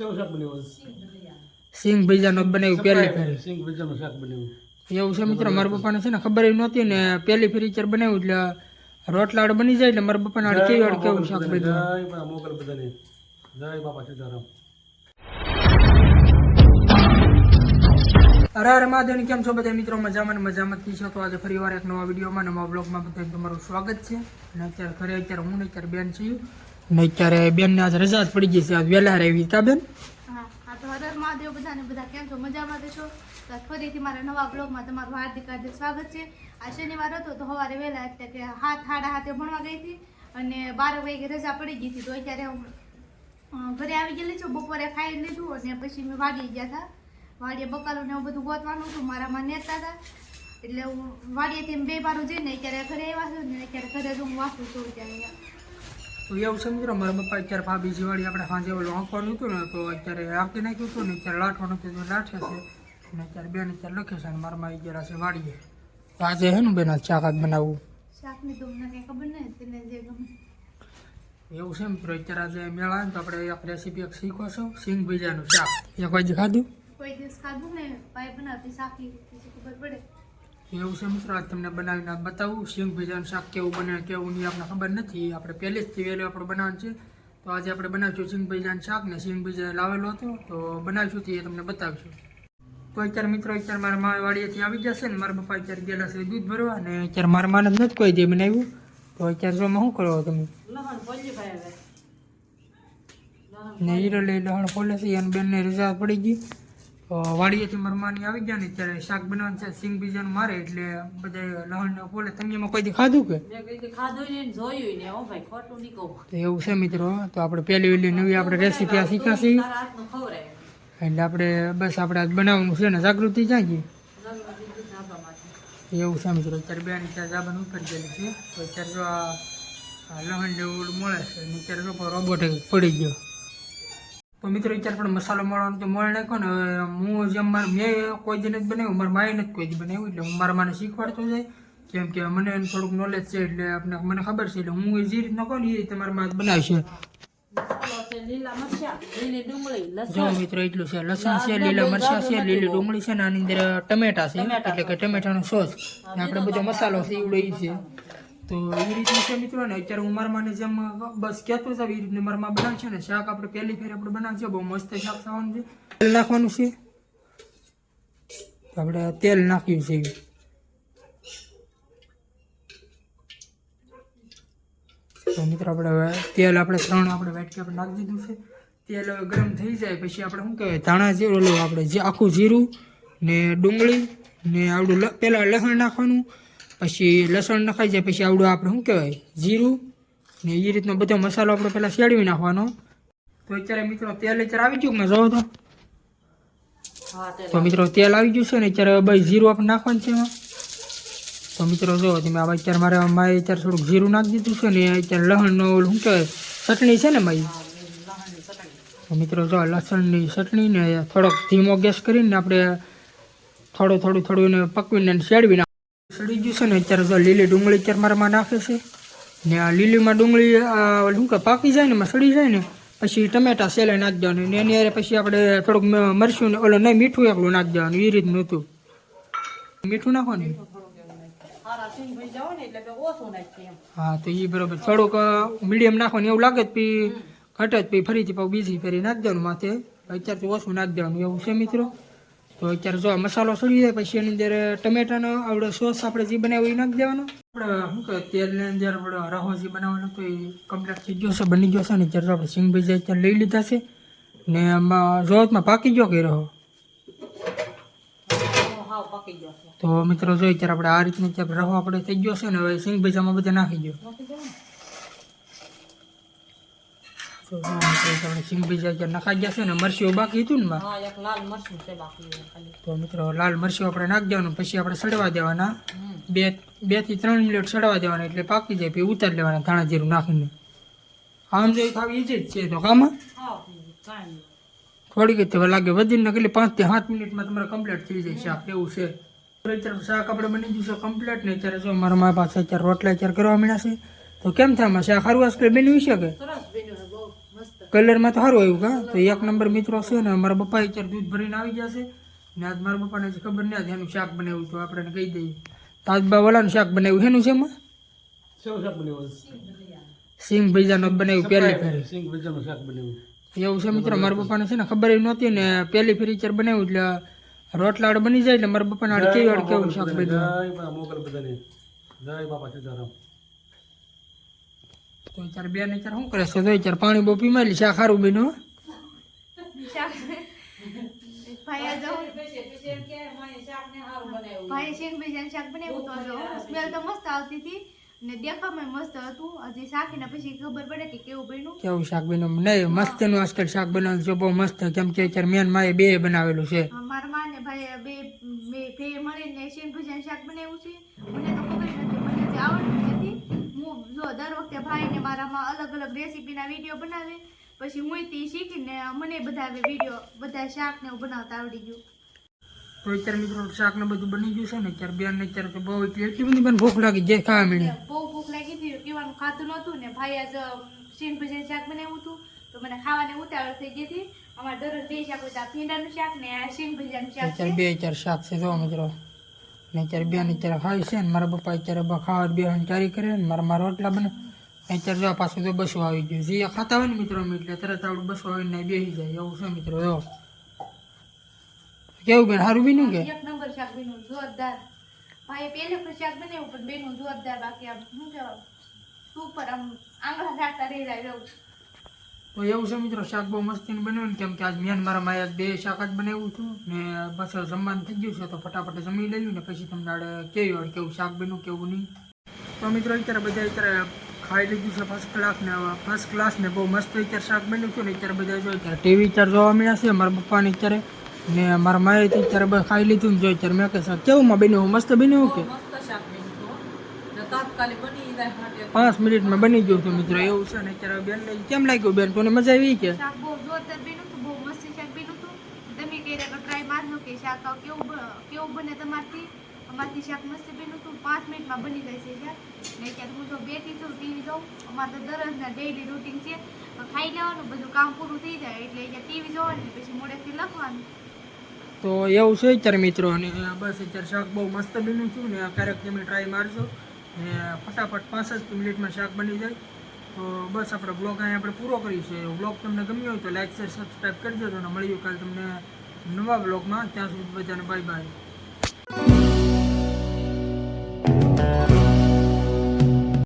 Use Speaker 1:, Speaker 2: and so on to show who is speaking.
Speaker 1: સેવ શાક બનાવ્યું
Speaker 2: સિંગ ભીજાનો બનાવ્યું પહેલી ફેરી.
Speaker 1: સિંગ ભજીયાનું શાક બનાવ્યું
Speaker 2: એવું છે મિત્રો મારા પપ્પાને છે ને ખબર ય નહોતી ને પહેલી ફેરી ચાર બનાવ્યું એટલે રોટલા વાળા બની જાય એટલે મારા પપ્પાને આડે કેવી વાળે કેવું શાક
Speaker 1: જય
Speaker 2: બધું
Speaker 1: બા બધાને. જય બાપા સીતારામ.
Speaker 2: અરે અરે મહાદેવની કેમ છો બધા મિત્રો? મજામાં ને મજામાં થઈ છો તો આજે ફરી વાર એક નવા વિડીયોમાં નવા બ્લોગમાં બધા તમારું સ્વાગત છે. અને અત્યારે ઘરે અત્યારે હું ને અત્યારે બેન છીએ. ને અત્યારે બેનને આજ રજા પડી ગઈ છે. આજ વહેલા આવી કા બેન?
Speaker 3: હા તો હર મહાદેવ બધાને બધા કેમ છો? મજામાં છો? તો ફરીથી મારા નવા બ્લોગમાં તમારું હાર્દિક હાર્દિક સ્વાગત છે. આ શનિવાર હતો તો સવારે વહેલા એટલે કે હાથ હાડા હાથે ભણવા ગઈ હતી અને બાર વાગે રજા પડી ગઈ હતી. તો અત્યારે હું ઘરે આવી ગયેલી છું. બપોરે ખાઈ લીધું અને પછી મેં વાડી ગયા હતા વાડીએ બકાલું ને એવું બધું ગોતવાનું હતું. મારામાં નેતા હતા એટલે હું વાડીએથી બે બારું જઈને અત્યારે ઘરે આવ્યા છું ને અત્યારે ઘરે રૂમ વાસું છું અત્યારે
Speaker 2: એવું છે મિત્રો મારા પપ્પા અત્યારે ભાભી જીવાડી આપણે સાંજે ઓલું આંકવાનું હતું ને તો અત્યારે આંકી નાખ્યું હતું ને અત્યારે લાઠવાનું હતું તો લાઠે છે. અને અત્યારે બેન અત્યારે લખે છે અને મારા માં જરા છે વાડીએ. આજે હે ને બેન ચા શાક આજ બનાવવું?
Speaker 3: શાકની તો કંઈ ખબર નહીં તેને જે ગમે.
Speaker 2: એવું છે મિત્રો અત્યારે આજે મેળા ને તો આપણે એક રેસીપી એક શીખો છો સિંગ બીજાનું શાક. એક કોઈ ખાધું?
Speaker 3: કોઈ દિવસ ખાધું ને પાય બનાવતી શાક ખબર પડે.
Speaker 2: એવું છે મિત્રો? આજ તમને બનાવીને બતાવું. સિંગ ભીજાનું શાક કેવું બને કેવું નહીં આપણને ખબર નથી. આપણે પહેલેથી વહેલું આપણે બનાવવાનું છે. તો આજે આપણે બનાવીશું સિંગ ભીજાનું શાક ને સિંગ ભીજા લાવેલો હતો. તો બનાવીશું તે તમને બતાવીશું. તો અત્યારે મિત્રો અત્યારે મારા મા વાડીએથી આવી જશે ને મારા પપ્પા અત્યારે ગયેલા છે દૂધ ભરવા અને અત્યારે મારા માને નથી કોઈ દે બનાવ્યું. તો અત્યારે જો શું કરો તમે? ને હીરો લઈ લહણ ખોલે છે. અને બેનને રજા પડી ગઈ. વાડીએથી મરમાની માની આવી ગયા ને ત્યારે શાક બનાવવાનું છે સિંગ બીજાનું મારે એટલે બધા લહણ ને બોલે. તમે એમાં કોઈ દી ખાધું કે?
Speaker 4: ખાધું ને જોયું ને હો ભાઈ ખોટું નહીં કહું.
Speaker 2: એવું છે મિત્રો તો આપણે પહેલી વહેલી નવી આપણે રેસીપી આ શીખ્યા છીએ
Speaker 4: ખવડાય
Speaker 2: એટલે આપણે બસ આપણે આજ બનાવવાનું છે ને જાગૃતિ જાગી
Speaker 4: નવી
Speaker 2: એવું છે મિત્રો અત્યારે બેન અત્યારે જાબાનું ઉપર ગયેલી છે. તો અત્યારે જો આ લહણ જેવું ઓલું મળે છે અને અત્યારે રોબોટ પડી ગયો. તો મિત્રો વિચાર પણ મસાલો મળવાનો તો મળ નાખો ને. હું જેમ મારે મેં કોઈ નથી બનાવ્યું મારા માએ નથી કોઈ જ બનાવ્યું એટલે હું મારા માને શીખવાડતો જાય. કેમ કે મને એનું થોડુંક નોલેજ છે એટલે આપણે મને ખબર છે એટલે હું એ જે રીતના કહું ને એ રીતે મારા માં બનાવશે જો મિત્રો એટલું છે. લસણ છે લીલા મરચાં છે લીલી ડુંગળી છે ને આની અંદર ટમેટા છે એટલે કે ટમેટાનો સોસ. ને આપણે બધો મસાલો છે એવડો છે. તો એ રીતનું છે મિત્રો. ને અત્યારે હું મારા જેમ બસ કહેતો છે એ રીતનું મારા માં બનાવશે ને શાક આપણે પહેલી ફેર આપણે બનાવશે બહુ મસ્ત શાક થવાનું છે. તેલ નાખવાનું છે. આપણે તેલ નાખ્યું છે. તો મિત્રો આપણે તેલ આપણે ત્રણ આપણે વાટકી આપણે નાખી દીધું છે. તેલ ગરમ થઈ જાય પછી આપણે શું કહેવાય? ધાણા જીરું, ઓલું આપણે જે આખું જીરું ને ડુંગળી ને આવડું પહેલાં લસણ નાખવાનું. પછી લસણ નખાઈ જાય પછી આવડું આપણે શું કહેવાય જીરું ને એ રીતનો બધો મસાલો આપણે પહેલાં શેડવી નાખવાનો. તો અત્યારે મિત્રો તેલ અત્યારે આવી ગયું જોવો તો.
Speaker 4: તો
Speaker 2: મિત્રો તેલ આવી ગયું છે ને અત્યારે ભાઈ જીરું આપણે નાખવાનું છે એમાં. તો મિત્રો જો તમે આ અત્યારે મારે મારે અત્યારે થોડુંક જીરું નાખી દીધું છે ને અત્યારે લસણનો શું કહેવાય ચટણી છે ને
Speaker 4: ભાઈ
Speaker 2: તો મિત્રો જો લસણની ચટણી ને થોડોક ધીમો ગેસ કરીને આપણે થોડું થોડું થોડું એને પકવીને શેડવી સડી ગયું છે ને, અત્યારે જો લીલી ડુંગળી અત્યારે મારામાં નાખે છે. ને આ લીલીમાં ડુંગળી, આ શું પાકી જાય ને, એમાં સડી જાય ને, પછી ટમેટા સેલે નાખી દેવાનું ને, એની અરે પછી આપણે થોડુંક મરશું ને ઓલો નહીં, મીઠું એકલું નાખી દેવાનું એ રીતનું હતું. મીઠું
Speaker 4: જાઓ ને
Speaker 2: હા, તો એ બરોબર. થોડુંક મીડિયમ નાખવાનું, એવું લાગે જ પછી ઘટે પછી ફરીથી પાછું બીજી ફેરી નાખી દેવાનું માથે. અત્યારે તો ઓછું નાખી દેવાનું એવું છે, મિત્રો. તો અત્યારે જો મસાલો સડી જાય પછી એની અંદર ટમેટાનો આવડો સોસ આપણે જે બનાવ્યો એ નાખી દેવાનો. આપણે શું કહે તેલની અંદર આપણે રહો જે બનાવવાનો તો એ કમ્પ્લીટ થઈ ગયો છે બની ગયો છે ને અત્યારે આપણે સિંગ ભાઈ ત્યારે લઈ લીધા છે ને આમાં જોતમાં પાકી ગયો કે રહો?
Speaker 4: તો પાકી ગયો
Speaker 2: તો મિત્રો જોઈએ અત્યારે આપણે આ રીતના અત્યારે રહો આપણે થઈ ગયો છે ને હવે સિંગ ભાજામાં બધા નાખી ગયો
Speaker 4: નાખી દો ને.
Speaker 2: તો જો મિત્રો આપણે સિંગ ભાજા અત્યારે નખાઈ ગયા છે ને મરચીઓ બાકી હતું ને તો મિત્રો લાલ મરસીઓ આપણે નાખી દેવાનું પછી આપણે સડવા દેવાના. બે બેથી ત્રણ મિનિટ સડવા દેવાના એટલે પાકી જાય પછી ઉતારી લેવાના ધાણા જીરું નાખીને. આમ જો ખાવી ઈજી જ છે તો કામાં થોડીક જ લાગે વધીને કેટલી પાંચથી સાત મિનિટમાં તમારે કમ્પ્લીટ થઈ જાય શાક એવું છે. શાક આપણે બની જશે કમ્પ્લીટ ને અત્યારે જો મારા મા પાસે અત્યારે રોટલા અત્યારે કરવા માંડ્યા છે. તો કેમ થાય શાક સારું આજકાલ શકે છે કે
Speaker 4: સરસ બન્યું છે બહુ મસ્ત
Speaker 2: કલરમાં તો સારું આવ્યું કા? તો એક નંબર મિત્રો છે ને મારા પપ્પા અત્યારે દૂધ ભરીને આવી જશે ને આજ મારા પપ્પાને ખબર નહીં હતી એનું શાક બનાવ્યું તો આપણે કહી દઈએ. તાજબા વાળાનું શાક બનાવ્યું. એનું છે એમાં?
Speaker 1: શાક બનાવ્યું?
Speaker 2: સિંગ ભીજાનું બનાવ્યું પહેલી ફેરી.
Speaker 1: સિંગ ભજીયાનું શાક બનાવ્યું.
Speaker 2: એવું છે મિત્રો મારા પપ્પાને છે ને ખબર એવી નહોતી ને પહેલી ફેરી અત્યારે બનાવ્યું એટલે રોટલા વાળા બની જાય એટલે મારા પપ્પાને આડે કેવી આડ કેવું શાક
Speaker 1: બનાવ્યું બધાને. જય બાપા સીતારામ.
Speaker 2: તો ચાર બે ને ચાર શું કરે છે? તો ચાર પાણી બહુ પીમાયેલી શાક શા ખારું.
Speaker 3: શાક ભાઈ
Speaker 4: શાક ને
Speaker 3: ભાઈ શાક બનાવ્યું તો સ્મેલ તો મસ્ત આવતી હતી ને દેખામાં મસ્ત હતું. હજી શાકીને પછી ખબર પડે કે કેવું બન્યું.
Speaker 2: કેવું શાક બન્યું? નહીં મસ્તનું આજકાલ શાક બનાવેલું છે બહુ મસ્ત કેમ કે અત્યારે મેન માએ બે બનાવેલું છે.
Speaker 3: મારા માં ને ભાઈ બે બે મળીને શેંગ ભજીયાનું શાક બનાવ્યું છે. મને તો ખબર નથી મને જે આવડતું નથી. હું જો દર વખતે ભાઈ ને મારામાં અલગ અલગ રેસીપીના વીડિયો બનાવે. પછી હું તે શીખીને મને બધા વીડિયો બધા શાક ને એવું બનાવતા આવડી ગયું.
Speaker 2: તો અત્યારે મિત્રો શાક ને બધું બની ગયું છે ને અત્યારે બેન ને અત્યારે બહુ એટલી એટલી બધી મને ભૂખ લાગી જે ખાવા મળી
Speaker 3: બહુ ભૂખ લાગી હતી ખાતું નહોતું ને ભાઈ આજ શેંગ ભજીયાનું શાક બનાવ્યું હતું. તો મને ખાવાની ઉતાવળ થઈ ગઈ હતી. અમારે દરરોજ બે શાક હતા ભીંડાનું શાક ને આ શેંગ ભજીયાનું શાક
Speaker 2: અત્યારે બે ચાર શાક છે જો મિત્રો. ને અત્યારે બેન અત્યારે ખાય છે ને મારા પપ્પા અત્યારે ખાવા બે તૈયારી કરે ને મારા મારા રોટલા બને. અત્યારે જો પાછું તો બસો આવી ગયું. જે ખાતા હોય ને મિત્રો એટલે તરત આવડું બસો આવીને બેસી જાય. એવું છે મિત્રો જો. કેવું બેન સારું બન્યું કે?
Speaker 3: એક નંબર શાક બન્યું જોરદાર. ભાઈ પહેલે પણ શાક બનાવ્યું પણ બેનું જોરદાર. બાકી આમ શું કહેવાય? સુપર આમ આંગળા ઝાડતા રહી જાય એવું.
Speaker 2: તો એવું છે મિત્રો શાક બહુ મસ્તીનું બન્યું ને કેમ કે આજ મેન મારા માએ બે શાક જ બનાવ્યું હતું ને બસ હવે જમવાનું થઈ ગયું છે તો ફટાફટ જમી લઈએ ને પછી તમને આડે કેવી કેવું શાક બન્યું કેવું નહીં. તો મિત્રો અત્યારે બધા અત્યારે ખાઈ લીધું છે ફર્સ્ટ ક્લાસ ને ફર્સ્ટ ક્લાસ ને બહુ મસ્ત અત્યારે શાક બન્યું છે ને અત્યારે બધા જો અત્યારે ટીવી અત્યારે જોવા મળ્યા છે મારા પપ્પાને અત્યારે ને મારા માએ તો અત્યારે બધા ખાઈ લીધું ને જો અત્યારે મેં કહે કેવું માં બન્યું? મસ્ત બન્યું કે?
Speaker 4: શાક
Speaker 2: પાંચ મિનિટમાં બની ગયું હતું મિત્રો એવું છે ને અત્યારે બેન કેમ લાગ્યું બેન? તને મજા આવી કે?
Speaker 3: શાક શાક તમે ટ્રાય મારજો કે શાક કેવું કેવું બને તમારથી? અમારથી શાક મસ્ત બેનું હતું. પાંચ મિનિટમાં બની જાય છે ને અત્યારે હું જો બેઠી છું, ટીવી જોઉં. અમારે તો દરરોજના ડેઈલી રૂટીન છે. ખાઈ લેવાનું, બધું કામ પૂરું થઈ જાય એટલે અહીંયા ટીવી જોવાની પછી મોડેથી લખવાનું.
Speaker 2: તો એવું છે અત્યારે મિત્રો, અને બસ અત્યારે શાક બહુ મસ્ત બન્યું છું ને ક્યારેક તમે ટ્રાય મારજો ને ફટાફટ જ મિનિટમાં શાક બની જાય. તો બસ આપણે બ્લોગ અહીં આપણે પૂરો કરીશું બ્લોગ તમને ગમ્યો હોય તો લાઈક શેર સબસ્ક્રાઈબ કરી દેજો. અને મળ્યું કાલે તમને નવા બ્લોગમાં ત્યાં સુધી બધાને બાય બાય Bye.